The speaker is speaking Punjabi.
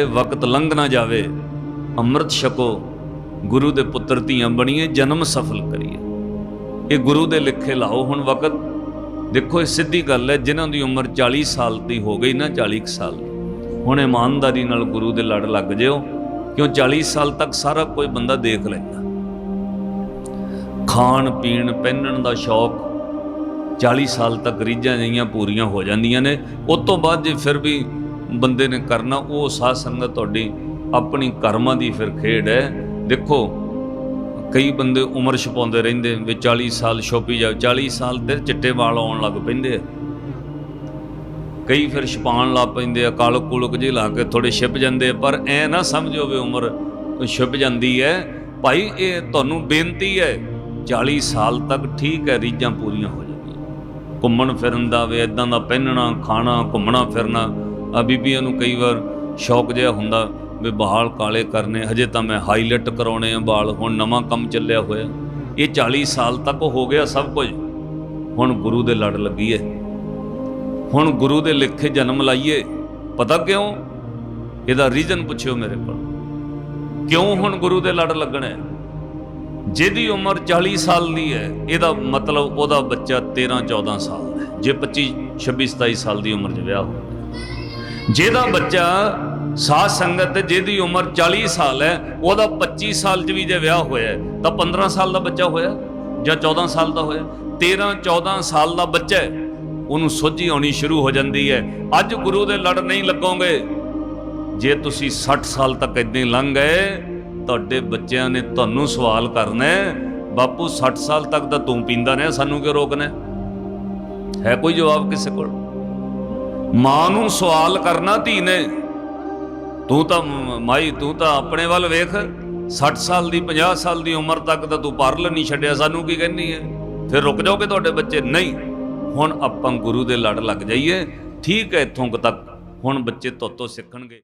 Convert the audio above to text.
ਇਹ ਵਕਤ ਲੰਘ ਨਾ ਜਾਵੇ। ਅੰਮ੍ਰਿਤ ਛਕੋ। ਗੁਰੂ ਦੇ ਪੁੱਤਰ ਧੀਆਂ ਬਣੀਏ, ਜਨਮ ਸਫਲ ਕਰੀਏ। ਇਹ ਗੁਰੂ ਦੇ ਲਿਖੇ ਲਾਓ ਹੁਣ ਵਕਤ। ਦੇਖੋ, ਇਹ ਸਿੱਧੀ ਗੱਲ ਹੈ, ਜਿਨ੍ਹਾਂ ਦੀ ਉਮਰ 40 ਸਾਲ ਦੀ ਹੋ ਗਈ ਨਾ 40 ਸਾਲ ਹੁਣ ਇਮਾਨਦਾਰੀ ਨਾਲ ਗੁਰੂ ਦੇ ਲੜ ਲੱਗ ਜਿਓ, ਕਿਉਂ 40 ਸਾਲ ਤੱਕ ਸਾਰਾ ਕੋਈ ਬੰਦਾ ਦੇਖ ਲੈਂਦਾ। ਖਾਣ, ਪੀਣ, ਪਹਿਨਣ ਦਾ ਸ਼ੌਕ 40 ਸਾਲ ਤੱਕ ਰੀਝਾਂ ਜਿਹੀਆਂ ਪੂਰੀਆਂ ਹੋ ਜਾਂਦੀਆਂ ਨੇ। ਉਸ ਤੋਂ ਬਾਅਦ ਜੇ ਫਿਰ ਵੀ ਬੰਦੇ ਨੇ ਕਰਨਾ, ਉਹ ਸਾਧ ਸੰਗਤ ਤੁਹਾਡੀ ਆਪਣੀ ਕਰਮਾਂ ਦੀ ਫਿਰ ਖੇਡ ਹੈ। ਦੇਖੋ, ਕਈ ਬੰਦੇ ਉਮਰ ਛਪਾਉਂਦੇ ਰਹਿੰਦੇ ਵੀ 40 ਸਾਲ ਛੋਪੀ ਜਾ 40 ਸਾਲ ਤੇ ਚਿੱਟੇ ਵਾਲ ਆਉਣ ਲੱਗ ਪੈਂਦੇ ਆ। ਕਈ ਫਿਰ ਛਪਾਉਣ ਲੱਗ ਪੈਂਦੇ ਆ, ਕਾਲਕ ਕੁਲਕ ਜਿਹੇ ਲਾ ਕੇ ਥੋੜੇ ਛਿਪ ਜਾਂਦੇ ਪਰ ਐ ਨਾ ਸਮਝੋ ਵੀ ਉਮਰ ਛਿਪ ਜਾਂਦੀ ਹੈ। ਭਾਈ, ਇਹ ਤੁਹਾਨੂੰ ਬੇਨਤੀ ਹੈ 40 ਸਾਲ ਤੱਕ ਠੀਕ ਹੈ, ਰੀਝਾਂ ਪੂਰੀਆਂ ਹੋ ਜਾਂਦੀਆਂ ਘੁੰਮਣ ਫਿਰਨ ਦਾ ਵੇ ਇਦਾਂ ਦਾ ਪਹਿਨਣਾ, ਖਾਣਾ, ਘੁੰਮਣਾ ਫਿਰਨਾ ਆ ਬੀਬੀਆਂ ਨੂੰ ਕਈ ਵਾਰ ਸ਼ੌਕ ਜਿਹਾ ਹੁੰਦਾ ਵੀ ਬਾਲ ਕਾਲੇ ਕਰਨੇ, ਹਜੇ ਤਾਂ ਮੈਂ ਹਾਈਲਾਈਟ ਕਰਾਉਣੇ ਆ ਬਾਲ, ਹੁਣ ਨਵਾਂ ਕੰਮ ਚੱਲਿਆ ਹੋਇਆ। ਇਹ 40 ਸਾਲ ਤੱਕ ਹੋ ਗਿਆ ਸਭ ਕੁਝ। ਹੁਣ ਗੁਰੂ ਦੇ ਲੜ ਲੱਗੀ ਏ। ਹੁਣ ਗੁਰੂ ਦੇ ਲਿਖੇ ਜਨਮ ਲਾਈਏ। ਪਤਾ ਕਿਉਂ? ਇਹਦਾ ਰੀਜ਼ਨ ਪੁੱਛਿਓ ਮੇਰੇ ਕੋਲ। ਕਿਉਂ ਹੁਣ ਗੁਰੂ ਦੇ ਲੜ ਲੱਗਣਾ? ਹੈ ਜਿਹਦੀ ਉਮਰ 40 ਸਾਲ ਦੀ ਹੈ ਇਹਦਾ ਮਤਲਬ ਉਹਦਾ ਬੱਚਾ 13 14 ਸਾਲ ਦਾ ਹੈ। ਜੇ 25 26 27 ਸਾਲ ਦੀ ਉਮਰ 'ਚ ਵਿਆਹ ਹੋਵੇ ਜਿਹਦਾ ਬੱਚਾ ਸਾਧ ਸੰਗਤ ਜਿਹਦੀ ਉਮਰ 40 ਸਾਲ ਹੈ, ਉਹਦਾ 25 ਸਾਲ 'ਚ ਵੀ ਜੇ ਵਿਆਹ ਹੋਇਆ ਤਾਂ 15 ਸਾਲ ਦਾ ਬੱਚਾ ਹੋਇਆ ਜਾਂ 14 ਸਾਲ ਦਾ ਹੋਇਆ? 13 14 ਸਾਲ ਦਾ ਬੱਚਾ ਹੈ, ਉਹਨੂੰ ਸੋਝੀ ਆਉਣੀ ਸ਼ੁਰੂ ਹੋ ਜਾਂਦੀ ਹੈ। ਅੱਜ ਗੁਰੂ ਦੇ ਲੜ ਨਹੀਂ ਲੱਗੋਗੇ। ਜੇ ਤੁਸੀਂ 60 ਸਾਲ ਤੱਕ ਇਦਾਂ ਹੀ ਲੰਘ ਗਏ, ਤੁਹਾਡੇ ਬੱਚਿਆਂ ਨੇ ਤੁਹਾਨੂੰ ਸਵਾਲ ਕਰਨਾ ਬਾਪੂ 60 ਸਾਲ ਤੱਕ ਤਾਂ ਤੂੰ ਪੀਂਦਾ ਰਿਹਾ, ਸਾਨੂੰ ਕਿਉਂ ਰੋਕਣਾ ਹੈ ਕੋਈ ਜਵਾਬ ਕਿਸੇ ਕੋਲ? ਮਾਂ ਨੂੰ ਸਵਾਲ ਕਰਨਾ ਧੀ ਨੇ। ਤੂੰ ਤਾਂ ਮਾਈ, ਤੂੰ ਤਾਂ ਆਪਣੇ ਵੱਲ ਵੇਖ। 60 ਸਾਲ ਦੀ 50 ਸਾਲ ਦੀ ਉਮਰ ਤੱਕ ਤਾਂ ਤੂੰ ਪਰਲ ਨਹੀਂ ਛੱਡਿਆ, ਸਾਨੂੰ ਕੀ ਕਹਿੰਦੀ ਹੈ ਫਿਰ ਰੁਕ ਜਾਓਗੇ ਤੁਹਾਡੇ ਬੱਚੇ? ਨਹੀਂ। ਹੁਣ ਆਪਾਂ ਗੁਰੂ ਦੇ ਲੜ ਲੱਗ ਜਾਈਏ। ਠੀਕ ਹੈ ਇੱਥੋਂ ਤੱਕ। ਹੁਣ ਬੱਚੇ ਤੋਤੋਂ ਸਿੱਖਣਗੇ।